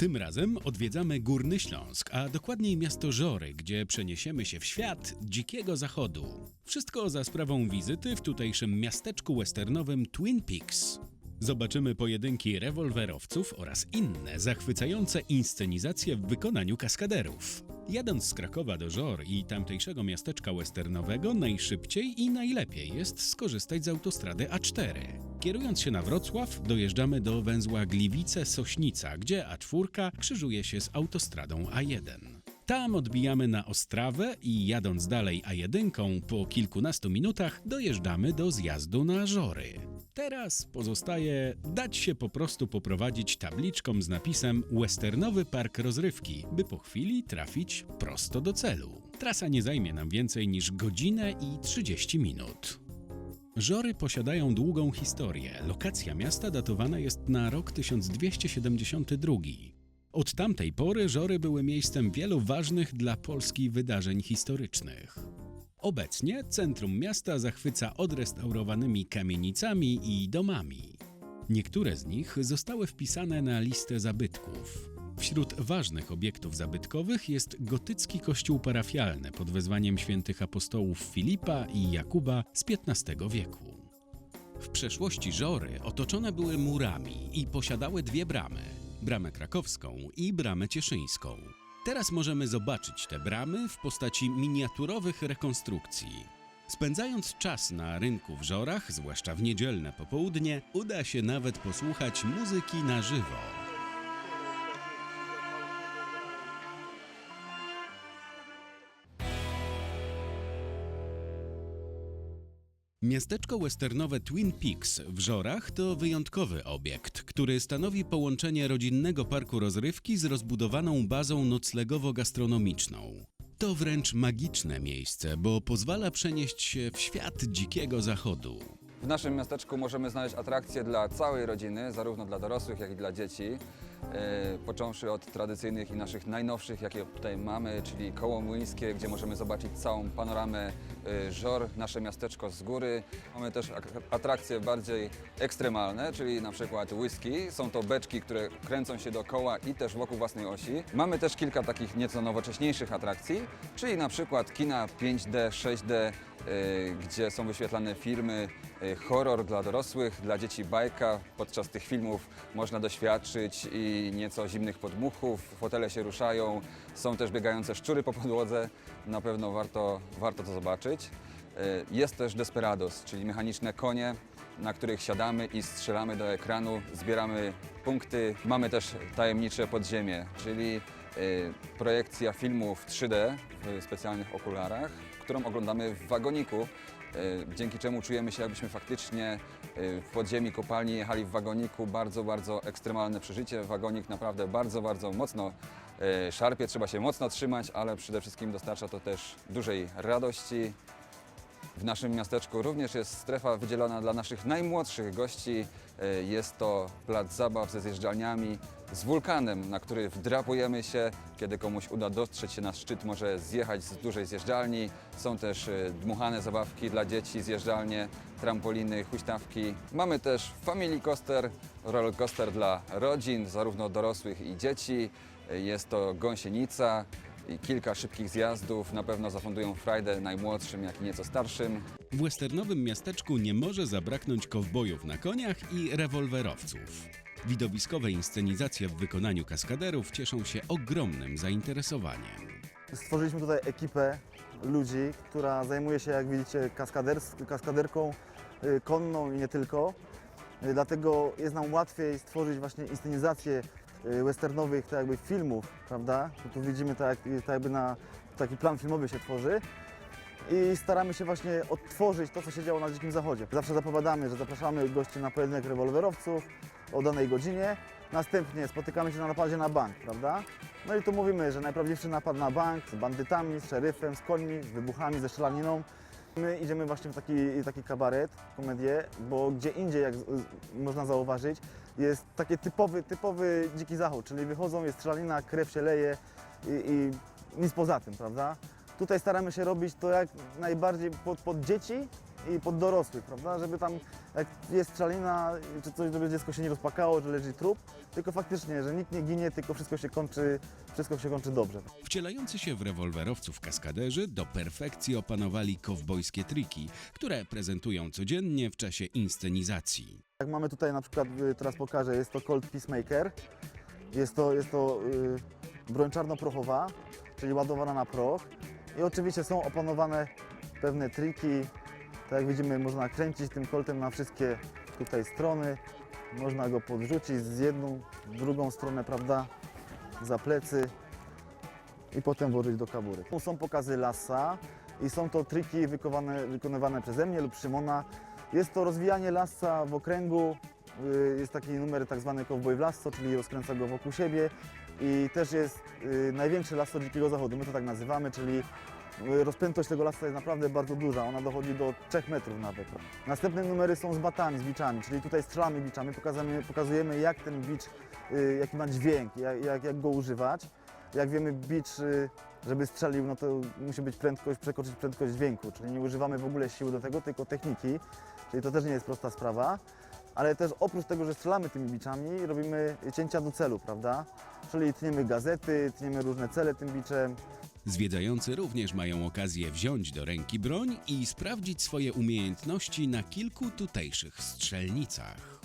Tym razem odwiedzamy Górny Śląsk, a dokładniej miasto Żory, gdzie przeniesiemy się w świat dzikiego zachodu. Wszystko za sprawą wizyty w tutejszym miasteczku westernowym Twin Peaks. Zobaczymy pojedynki rewolwerowców oraz inne zachwycające inscenizacje w wykonaniu kaskaderów. Jadąc z Krakowa do Żor i tamtejszego miasteczka westernowego, najszybciej i najlepiej jest skorzystać z autostrady A4. Kierując się na Wrocław, dojeżdżamy do węzła Gliwice-Sośnica, gdzie A4 krzyżuje się z autostradą A1. Tam odbijamy na Ostrawę i jadąc dalej A1 po kilkunastu minutach dojeżdżamy do zjazdu na Żory. Teraz pozostaje dać się po prostu poprowadzić tabliczką z napisem Westernowy Park Rozrywki, by po chwili trafić prosto do celu. Trasa nie zajmie nam więcej niż godzinę i 30 minut. Żory posiadają długą historię. Lokacja miasta datowana jest na rok 1272. Od tamtej pory Żory były miejscem wielu ważnych dla Polski wydarzeń historycznych. Obecnie centrum miasta zachwyca odrestaurowanymi kamienicami i domami. Niektóre z nich zostały wpisane na listę zabytków. Wśród ważnych obiektów zabytkowych jest gotycki kościół parafialny pod wezwaniem świętych apostołów Filipa i Jakuba z XV wieku. W przeszłości Żory otoczone były murami i posiadały dwie bramy: bramę krakowską i bramę cieszyńską. Teraz możemy zobaczyć te bramy w postaci miniaturowych rekonstrukcji. Spędzając czas na rynku w Żorach, zwłaszcza w niedzielne popołudnie, uda się nawet posłuchać muzyki na żywo. Miasteczko westernowe Twin Peaks w Żorach to wyjątkowy obiekt, który stanowi połączenie rodzinnego parku rozrywki z rozbudowaną bazą noclegowo-gastronomiczną. To wręcz magiczne miejsce, bo pozwala przenieść się w świat dzikiego zachodu. W naszym miasteczku możemy znaleźć atrakcje dla całej rodziny, zarówno dla dorosłych, jak i dla dzieci. E, Począwszy od tradycyjnych i naszych najnowszych, jakie tutaj mamy, czyli koło młyńskie, gdzie możemy zobaczyć całą panoramę e, Żor, nasze miasteczko z góry. Mamy też ak- atrakcje bardziej ekstremalne, czyli na przykład whisky. Są to beczki, które kręcą się dookoła i też wokół własnej osi. Mamy też kilka takich nieco nowocześniejszych atrakcji, czyli na przykład kina 5D, 6D, y, gdzie są wyświetlane filmy, horror dla dorosłych, dla dzieci bajka. Podczas tych filmów można doświadczyć i nieco zimnych podmuchów, fotele się ruszają, są też biegające szczury po podłodze. Na pewno warto, warto to zobaczyć. Y, Jest też Desperados, czyli mechaniczne konie, na których siadamy i strzelamy do ekranu, zbieramy punkty. Mamy też tajemnicze podziemie, czyli y, projekcja filmu w 3D w specjalnych okularach, którą oglądamy w wagoniku, y, dzięki czemu czujemy się jakbyśmy faktycznie y, w podziemi kopalni jechali w wagoniku. Bardzo, bardzo ekstremalne przeżycie. Wagonik naprawdę bardzo, bardzo mocno y, szarpie, trzeba się mocno trzymać, ale przede wszystkim dostarcza to też dużej radości. W naszym miasteczku również jest strefa wydzielona dla naszych najmłodszych gości. E, Jest to plac zabaw ze zjeżdżalniami, z wulkanem, na który wdrapujemy się. Kiedy komuś uda dostrzec się na szczyt, może zjechać z dużej zjeżdżalni. Są też e, dmuchane zabawki dla dzieci, zjeżdżalnie, trampoliny, huśtawki. Mamy też family coaster, roller coaster dla rodzin, zarówno dorosłych i dzieci. Jest to gąsienica, i kilka szybkich zjazdów na pewno zafundują frajdę najmłodszym, jak i nieco starszym. W westernowym miasteczku nie może zabraknąć kowbojów na koniach i rewolwerowców. Widowiskowe inscenizacje w wykonaniu kaskaderów cieszą się ogromnym zainteresowaniem. Stworzyliśmy tutaj ekipę ludzi, która zajmuje się, jak widzicie, kaskaderką y, konną i nie tylko. Y, Dlatego jest nam łatwiej stworzyć właśnie inscenizację y, westernowych tak jakby filmów, prawda? Tu, widzimy tak, jak- tak jakby na taki plan filmowy się tworzy. I staramy się właśnie odtworzyć to, co się działo na Dzikim Zachodzie. Zawsze zapowiadamy, że zapraszamy gości na pojedynek rewolwerowców o danej godzinie. Następnie spotykamy się na napadzie na bank, prawda? No i tu mówimy, że najprawdziwszy napad na bank z bandytami, z szeryfem, z końmi, z wybuchami, ze strzelaniną. My idziemy właśnie w taki, taki kabaret, komedię, bo gdzie indziej, jak z, z, można zauważyć, jest taki typowy, typowy dziki zachód, czyli wychodzą, jest strzelanina, krew się leje i, i nic poza tym, prawda? Tutaj staramy się robić to jak najbardziej pod, pod dzieci, i pod dorosłych, prawda? Żeby tam, jak jest strzelina czy coś, żeby dziecko się nie rozpakało, że leży trup, tylko faktycznie, że nikt nie ginie, tylko wszystko się kończy, wszystko się kończy dobrze. Wcielający się w rewolwerowców kaskaderzy do perfekcji opanowali kowbojskie triki, które prezentują codziennie w czasie inscenizacji. Jak mamy tutaj na przykład, y, teraz pokażę, jest to Colt Peacemaker. Jest to, jest to y, broń czarnoprochowa, czyli ładowana na proch. I oczywiście są opanowane pewne triki. Tak jak widzimy, można kręcić tym koltem na wszystkie tutaj strony. Można go podrzucić z jedną, drugą stronę, prawda, za plecy i potem włożyć do kabury. Są pokazy lasa i są to triki wykonywane przeze mnie lub Szymona. Jest to rozwijanie lasa w okręgu. Y, Jest taki numer tak zwany cowboy w lasso, czyli rozkręca go wokół siebie. I też jest y, największy lasso dzikiego zachodu, my to tak nazywamy, czyli rozpiętość tego lasa jest naprawdę bardzo duża, ona dochodzi do 3 metrów nawet. Następne numery są z batami, z biczami, czyli tutaj strzelamy biczami, pokazujemy, pokazujemy jak ten bicz, y, jaki ma dźwięk, jak, jak, jak go używać. Jak wiemy, bicz, y, żeby strzelił, no to musi być prędkość, przekroczyć prędkość dźwięku, czyli nie używamy w ogóle siły do tego, tylko techniki, czyli to też nie jest prosta sprawa. Ale też oprócz tego, że strzelamy tymi biczami, robimy cięcia do celu, prawda? Czyli tniemy gazety, tniemy różne cele tym biczem, Zwiedzający również mają okazję wziąć do ręki broń i sprawdzić swoje umiejętności na kilku tutejszych strzelnicach.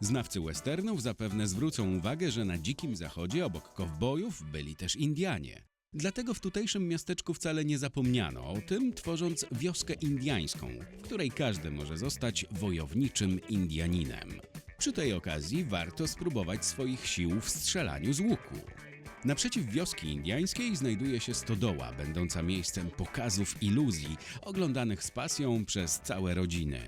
Znawcy westernów zapewne zwrócą uwagę, że na dzikim zachodzie obok kowbojów byli też Indianie. Dlatego w tutejszym miasteczku wcale nie zapomniano o tym, tworząc wioskę indiańską, w której każdy może zostać wojowniczym Indianinem. Przy tej okazji warto spróbować swoich sił w strzelaniu z łuku. Naprzeciw wioski indiańskiej znajduje się stodoła, będąca miejscem pokazów iluzji, oglądanych z pasją przez całe rodziny.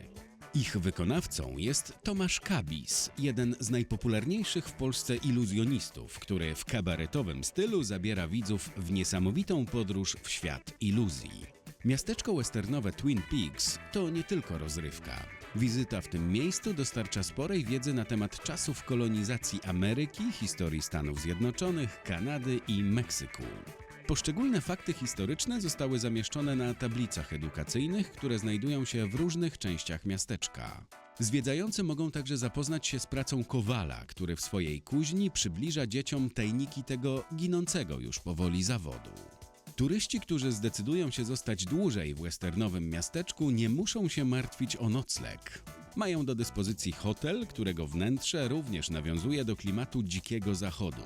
Ich wykonawcą jest Tomasz Kabis, jeden z najpopularniejszych w Polsce iluzjonistów, który w kabaretowym stylu zabiera widzów w niesamowitą podróż w świat iluzji. Miasteczko westernowe Twin Peaks to nie tylko rozrywka. Wizyta w tym miejscu dostarcza sporej wiedzy na temat czasów kolonizacji Ameryki, historii Stanów Zjednoczonych, Kanady i Meksyku. Poszczególne fakty historyczne zostały zamieszczone na tablicach edukacyjnych, które znajdują się w różnych częściach miasteczka. Zwiedzający mogą także zapoznać się z pracą kowala, który w swojej kuźni przybliża dzieciom tajniki tego ginącego już powoli zawodu. Turyści, którzy zdecydują się zostać dłużej w westernowym miasteczku, nie muszą się martwić o nocleg. Mają do dyspozycji hotel, którego wnętrze również nawiązuje do klimatu dzikiego zachodu.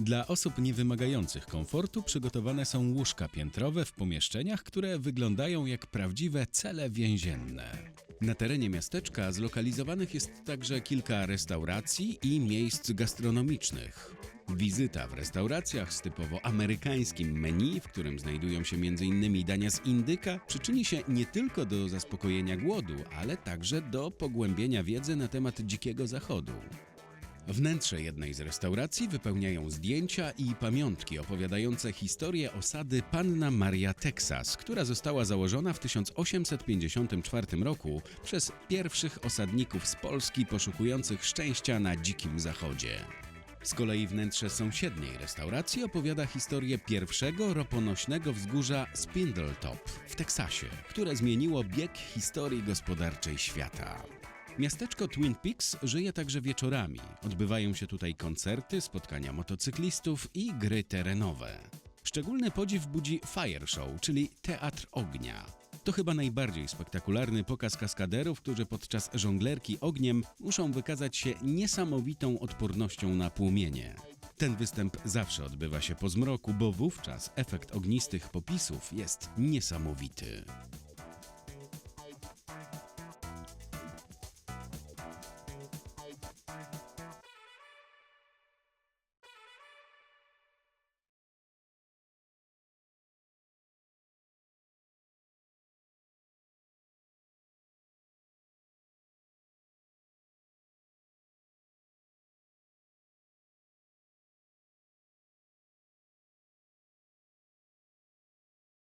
Dla osób niewymagających komfortu przygotowane są łóżka piętrowe w pomieszczeniach, które wyglądają jak prawdziwe cele więzienne. Na terenie miasteczka zlokalizowanych jest także kilka restauracji i miejsc gastronomicznych. Wizyta w restauracjach z typowo amerykańskim menu, w którym znajdują się m.in. dania z indyka, przyczyni się nie tylko do zaspokojenia głodu, ale także do pogłębienia wiedzy na temat dzikiego zachodu. Wnętrze jednej z restauracji wypełniają zdjęcia i pamiątki opowiadające historię osady Panna Maria Texas, która została założona w 1854 roku przez pierwszych osadników z Polski poszukujących szczęścia na dzikim zachodzie. Z kolei wnętrze sąsiedniej restauracji opowiada historię pierwszego roponośnego wzgórza Spindletop w Teksasie, które zmieniło bieg historii gospodarczej świata. Miasteczko Twin Peaks żyje także wieczorami. Odbywają się tutaj koncerty, spotkania motocyklistów i gry terenowe. Szczególny podziw budzi Fire Show, czyli teatr ognia. To chyba najbardziej spektakularny pokaz kaskaderów, którzy podczas żonglerki ogniem muszą wykazać się niesamowitą odpornością na płomienie. Ten występ zawsze odbywa się po zmroku, bo wówczas efekt ognistych popisów jest niesamowity.